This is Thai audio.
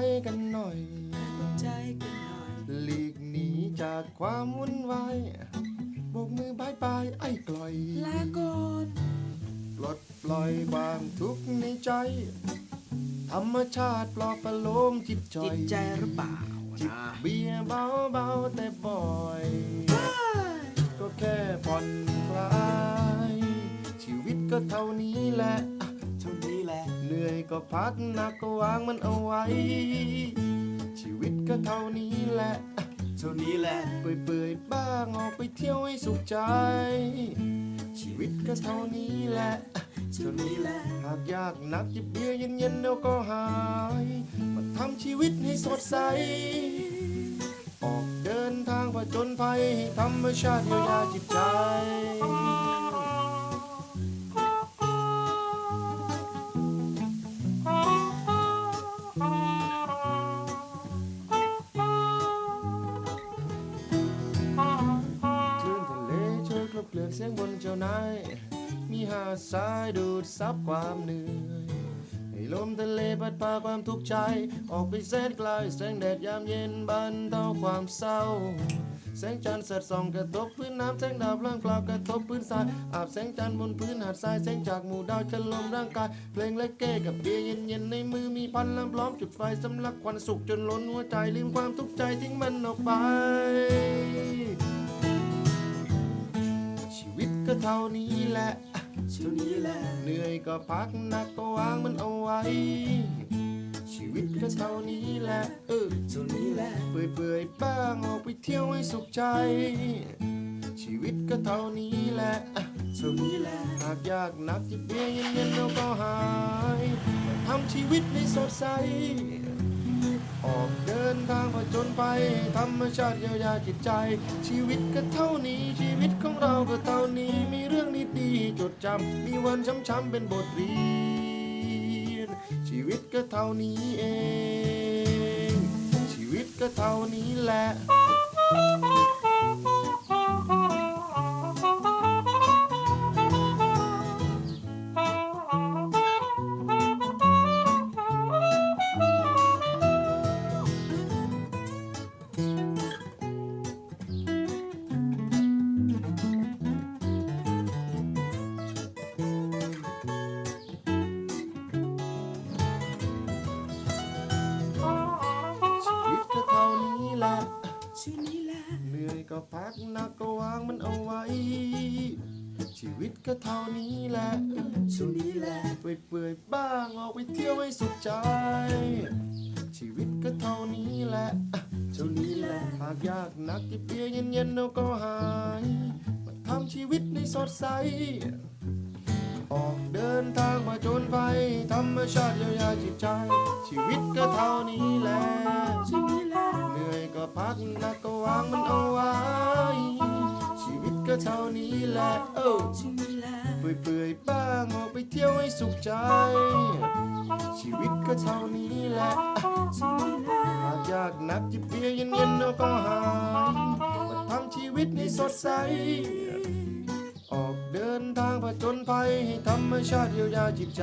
กใจกันหน่อย ใจกันหน่อย หลีกหนีจากความวุ่นวายโบกมือบายบายไอ้กลอย ลาก่อนปลดปล่อยความทุกข์ในใจ ธรรมชาติปลอบประโลมจิตใจจิตใจหรือเปล่าจิบนะเบียร์เบาๆแต่บ่อย ก็แค่ผ่อนคลาย ชีวิตก็เท่านี้แหละ ก็พักหนักก็วางมันเอาไว้ ชีวิตก็เท่านี้แหละ เท่านี้แหละเปื่อยๆบ้างออกไปเที่ยวให้สุขใจ ชีวิตก็เท่านี้แหละเท่านี้แหละหากอยากนักจิบเบียร์เย็นๆเดี๋ยวก็หาย มาทำชีวิตให้สดใส ออกเดินทางผจญภัยให้ธรรมชาติเยียวยาจิตใจ เสียงบนเจ้านายมีหาดทรายดูดซับความเหนื่อยให้ลมทะเลพัดพาความทุกข์ใจ ออกไปแสนไกลแสงแดดยามเย็นบรรเทาความเศร้าแสงจันทร์สาดส่องกระทบพื้นน้ำแสงดาวพล่างเปล่ากระทบพื้นทรายอาบแสงจันทร์บนพื้นหาดทรายแสงจากหมู่ดาวจะลมร่างกายเพลงและเก้กับเบียร์เย็นๆในมือมีพันลำล้อมจุดไฟสำลักควันสุขจนล้นหัวใจลืมความทุกข์ใจทิ้งมันออกไป ก็เท่านี้แหละเท่านี้แหละเหนื่อยก็พักหนักก็วางมันเอาไว้ ชีวิตก็เท่านี้แหละเออเท่านี้แหละเปื่อยเปื่อยๆบ้างออกไปเที่ยวให้สุขใจ ชีวิตก็เท่านี้แหละเท่านี้แหละหากยากนักจิบเบียร์เย็นๆเราก็หายทำชีวิตให้สดใส ออก ทางผจญภัยธรรมชาติเยียวยาจิตใจ ชีวิตก็เท่านี้ชีวิตของเราก็เท่านี้มีเรื่องดีๆจดจำมีวันช้ำๆเป็นบทเรียน ชีวิตก็เท่านี้เอง ชีวิตก็เท่านี้แหละ พักหนักก็วางมันเอาไว้ ชีวิตก็เท่านี้แหละเท่านี้แหละเปื่อยๆบ้างออกไปเที่ยวให้สุขใจ ชีวิตก็เท่านี้แหละเท่านี้แหละหากยากนักกิบเบียร์เย็นๆเราก็หายมาทำชีวิตให้สดใสออกเดินทางมาจนภัยธรรมชาติเยียวยาจิตใจ ชีวิตก็เท่านี้แหละ พักหนักก็วางมันเอาไว้ ชีวิตก็เท่านี้แหละเออเท่านี้แหละเปื่อยๆบ้างออกไปเที่ยวให้สุขใจ ชีวิตก็เท่านี้แหละเท่านี้แหละหากอยากนักจิบเบียร์เย็นๆเราก็หายมาทำชีวิตให้สดใส ออกเดินทางผจญภัยให้ธรรมชาติเยียวยาจิตใจ